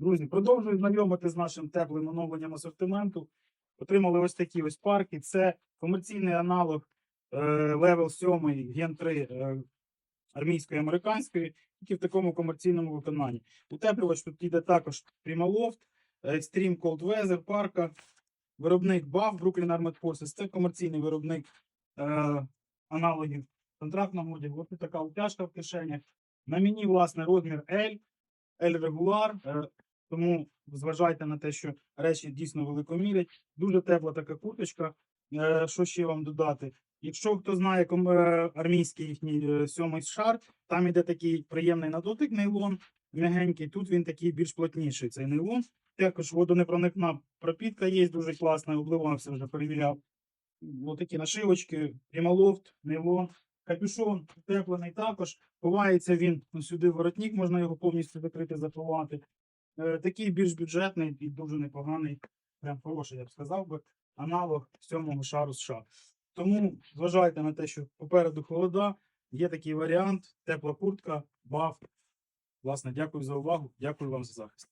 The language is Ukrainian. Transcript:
Друзі, продовжую знайомити з нашим теплим оновленням асортименту. Отримали ось такі ось парки. Це комерційний аналог Level 7 Gen 3 е, армійської американської, тільки в такому комерційному виконанні. Утеплювач тут йде також Primaloft, Extreme Cold Weather, парка, виробник BAF, Brooklyn Armored Forces. Це комерційний виробник е, аналогів контрактного одягу. Ось така утяжка в кишенях. На мені, власне, розмір L, L регуляр, е, тому зважайте на те, що речі дійсно великомірять. Дуже тепла така курточка. Е, Що ще вам додати? Якщо хто знає е, армійський їхній е, сьомий шар, там іде такий приємний на дотик нейлон, м'ягенький. Тут він такий більш плотніший цей нейлон. Також водонепроникна пропітка є дуже класна, обливався вже перевіряв. Ось такі нашивочки, прямолофт, нейлон, капюшон утеплений також. Ховається він сюди воротник, можна його повністю закрити, заховати. Е, такий більш бюджетний і дуже непоганий, прям хороший, я б сказав би, аналог сьомого шару США. Тому зважайте на те, що попереду холода, є такий варіант, тепла куртка, баф. Власне, дякую за увагу, дякую вам за захист.